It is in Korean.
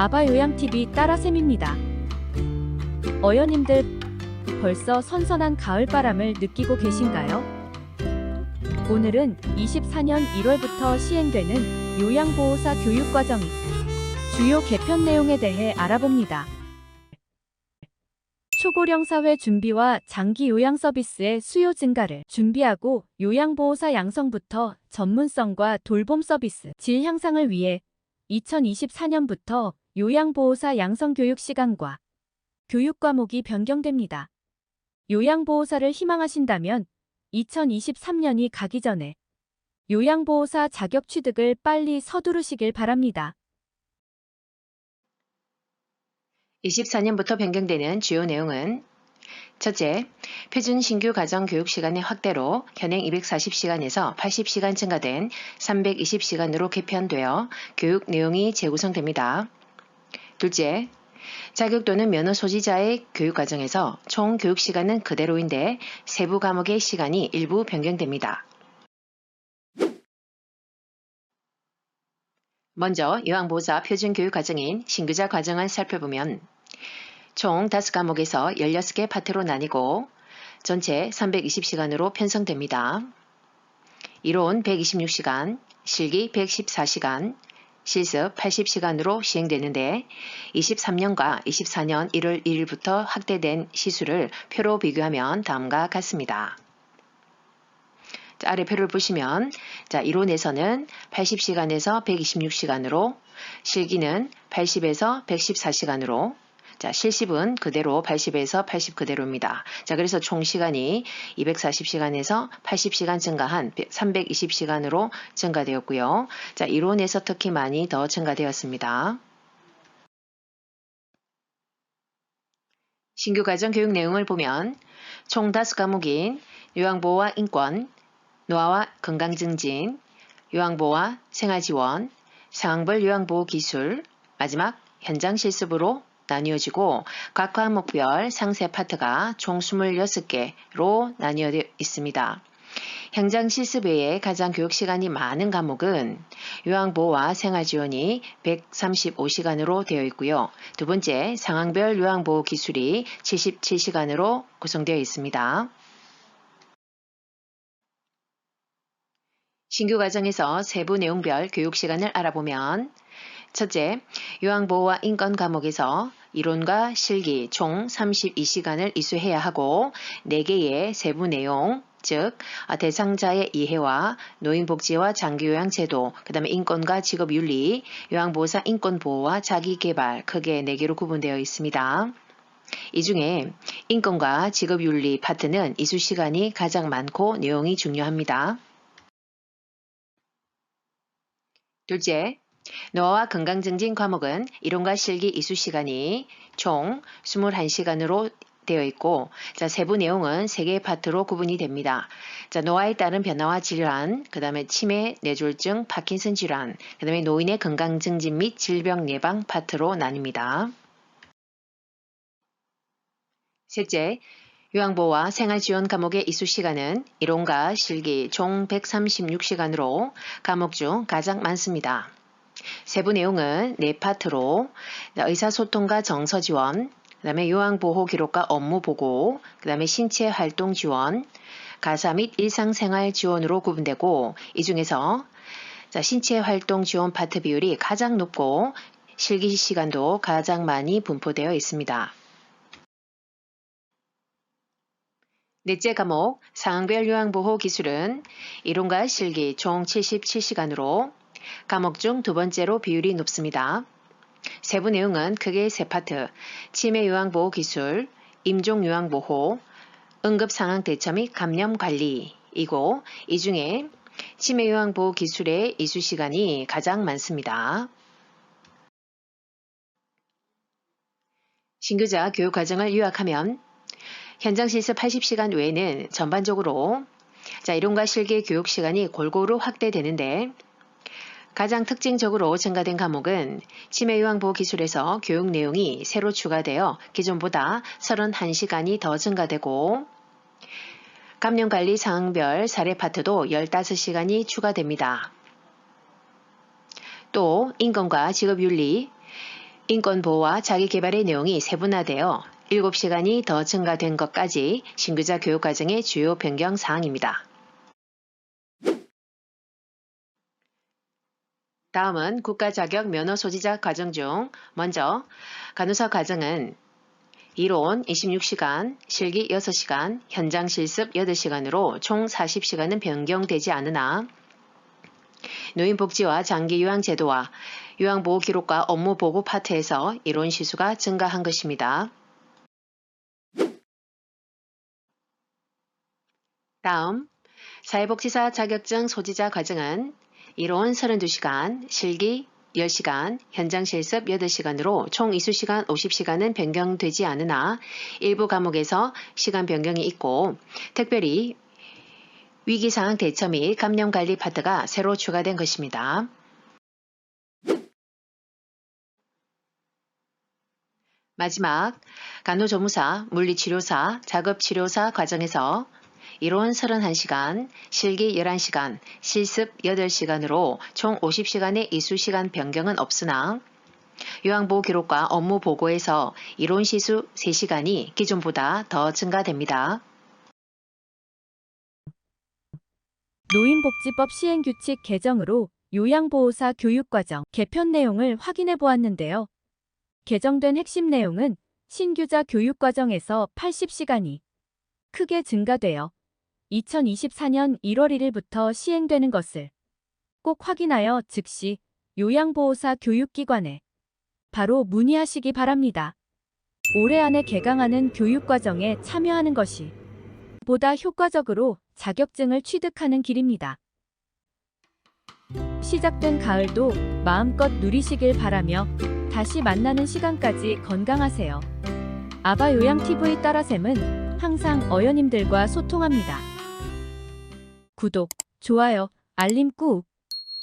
아바 요양TV 따라샘입니다. 어여님들 벌써 선선한 가을바람을 느끼고 계신가요? 오늘은 24년 1월부터 시행되는 요양보호사 교육과정이 주요 개편 내용에 대해 알아봅니다. 초고령 사회 준비와 장기 요양 서비스의 수요 증가를 준비하고 요양보호사 양성부터 전문성과 돌봄 서비스 질 향상을 위해 2024년부터 요양보호사 양성교육 시간과 교육 과목이 변경됩니다. 요양보호사를 희망하신다면 2023년이 가기 전에 요양보호사 자격 취득을 빨리 서두르시길 바랍니다. 24년부터 변경되는 주요 내용은 첫째, 표준 신규 가정 교육 시간의 확대로 현행 240시간에서 80시간 증가된 320시간으로 개편되어 교육 내용이 재구성됩니다. 둘째, 자격 또는 면허 소지자의 교육 과정에서 총 교육 시간은 그대로인데 세부 과목의 시간이 일부 변경됩니다. 먼저 요양보호사 표준 교육 과정인 신규자 과정을 살펴보면 총 5과목에서 16개 파트로 나뉘고 전체 320시간으로 편성됩니다. 이론 126시간, 실기 114시간, 실습 80시간으로 시행되는데 23년과 24년 1월 1일부터 확대된 시수를 표로 비교하면 다음과 같습니다. 자, 아래 표를 보시면 자, 이론에서는 80시간에서 126시간으로 실기는 80에서 114시간으로 자, 실습은 그대로 80에서 80 그대로입니다. 자, 그래서 총 시간이 240시간에서 80시간 증가한 320시간으로 증가되었고요. 자, 이론에서 특히 많이 더 증가되었습니다. 신규 가정 교육 내용을 보면 총 5과목인 요양보호와 인권, 노화와 건강 증진, 요양보호와 생활지원, 상황별 요양보호 기술, 마지막 현장 실습으로 나뉘어지고 각 과목별 상세 파트가 총 26개로 나뉘어 있습니다. 현장 실습 외에 가장 교육 시간이 많은 과목은 요양보호와 생활지원이 135시간으로 되어 있고요. 두 번째, 상황별 요양보호 기술이 77시간으로 구성되어 있습니다. 신규 과정에서 세부 내용별 교육 시간을 알아보면 첫째, 요양보호와 인권 과목에서 이론과 실기 총 32시간을 이수해야 하고 4개의 세부 내용, 즉 대상자의 이해와 노인복지와 장기요양제도, 그 다음에 인권과 직업윤리, 요양보호사 인권보호와 자기개발 크게 4개로 구분되어 있습니다. 이 중에 인권과 직업윤리 파트는 이수 시간이 가장 많고 내용이 중요합니다. 둘째, 노화와 건강증진 과목은 이론과 실기 이수 시간이 총 21시간으로 되어 있고 자, 세부 내용은 3개의 파트로 구분이 됩니다. 자, 노화에 따른 변화와 질환, 그 다음에 치매, 뇌졸중, 파킨슨 질환, 그 다음에 노인의 건강 증진 및 질병 예방 파트로 나뉩니다. 셋째, 요양보호와 생활지원 과목의 이수 시간은 이론과 실기 총 136시간으로 과목 중 가장 많습니다. 세부 내용은 네 파트로 의사소통과 정서 지원, 그 다음에 요양보호 기록과 업무 보고, 그 다음에 신체 활동 지원, 가사 및 일상생활 지원으로 구분되고 이 중에서 자, 신체 활동 지원 파트 비율이 가장 높고 실기 시간도 가장 많이 분포되어 있습니다. 넷째 과목 상황별 요양보호 기술은 이론과 실기 총 77시간으로 과목 중 두 번째로 비율이 높습니다. 세부 내용은 크게 세 파트, 치매 요양 보호 기술, 임종 요양 보호, 응급 상황 대처 및 감염 관리이고 이 중에 치매 요양 보호 기술의 이수 시간이 가장 많습니다. 신규자 교육 과정을 요약하면 현장 실습 80시간 외에는 전반적으로 자, 이론과 실기 교육 시간이 골고루 확대되는데 가장 특징적으로 증가된 과목은 치매 요양보호 기술에서 교육 내용이 새로 추가되어 기존보다 31시간이 더 증가되고 감염관리 상황별 사례 파트도 15시간이 추가됩니다. 또 인권과 직업윤리, 인권 보호와 자기 개발의 내용이 세분화되어 7시간이 더 증가된 것까지 신규자 교육 과정의 주요 변경 사항입니다. 다음은 국가 자격 면허 소지자 과정 중 먼저 간호사 과정은 이론 26시간, 실기 6시간, 현장 실습 8시간으로 총 40시간은 변경되지 않으나 노인복지와 장기 요양 제도와 요양보호 기록과 업무 보고 파트에서 이론 시수가 증가한 것입니다. 다음 사회복지사 자격증 소지자 과정은 이론 32시간, 실기 10시간, 현장 실습 8시간으로 총 이수시간 50시간은 변경되지 않으나 일부 과목에서 시간 변경이 있고 특별히 위기상황 대처 및 감염관리 파트가 새로 추가된 것입니다. 마지막 간호조무사, 물리치료사, 작업치료사 과정에서 이론 31시간, 실기 11시간, 실습 8시간으로 총 50시간의 이수시간 변경은 없으나 요양보호 기록과 업무 보고에서 이론 시수 3시간이 기존보다 더 증가됩니다. 노인복지법 시행규칙 개정으로 요양보호사 교육과정 개편 내용을 확인해 보았는데요. 개정된 핵심 내용은 신규자 교육과정에서 80시간이 크게 증가되어 2024년 1월 1일부터 시행되는 것을 꼭 확인하여 즉시 요양보호사 교육기관에 바로 문의하시기 바랍니다. 올해 안에 개강하는 교육과정에 참여하는 것이 보다 효과적으로 자격증을 취득하는 길입니다. 시작된 가을도 마음껏 누리시길 바라며 다시 만나는 시간까지 건강하세요. 아바 요양TV 따라샘은 항상 어여님들과 소통합니다. 구독, 좋아요, 알림 꾹